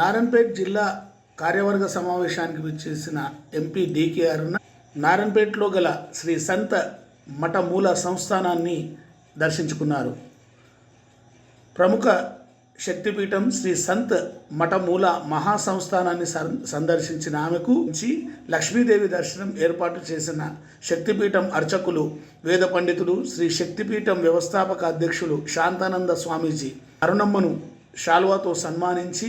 నారాయణపేట్ జిల్లా కార్యవర్గ సమావేశానికి విచ్చేసిన ఎంపీ డికే అరుణ నారాయణపేటలో గల శ్రీ సంత మఠ మూల సంస్థానాన్ని దర్శించుకున్నారు. ప్రముఖ శక్తిపీఠం శ్రీ సంత్ మఠమూల మహాసంస్థానాన్ని సందర్శించిన ఆమెకు నుంచి లక్ష్మీదేవి దర్శనం ఏర్పాటు చేసిన శక్తిపీఠం అర్చకులు వేద పండితులు శ్రీ శక్తిపీఠం వ్యవస్థాపక అధ్యక్షులు శాంతానంద స్వామీజీ అరుణమ్మను శాల్వాతో సన్మానించి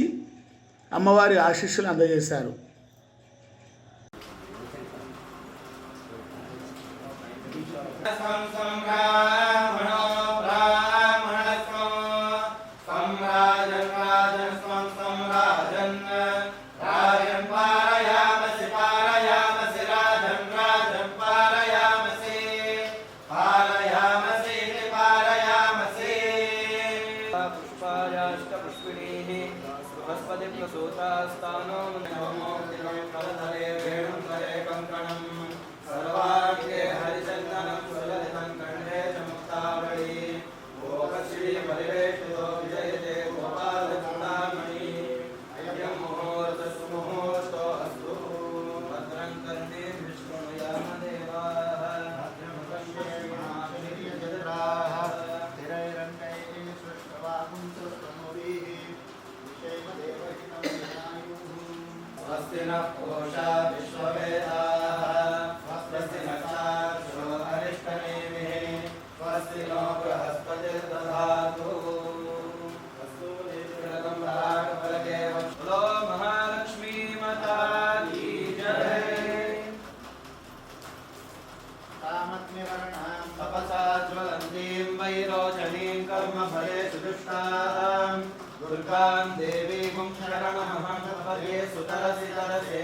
అమ్మవారి ఆశీస్సులు అందజేశారు. స్వం సంరాజన్ రాజన్ స్వం पुष्पायाश्च पुष्पिणीः बृहस्पतिप्रसूतास्तानो स्वस्ति नः पूषा विश्ववेदाः। स्वस्ति न चाक्षो अरिष्टनेमिः स्वस्ति नो बृहस्पतिर्दधातु। तपसा ज्वलन्तीं वैरोचनीं कर्मफले सुदुष्टां। दुर्गां देवी सुतरसि तरसे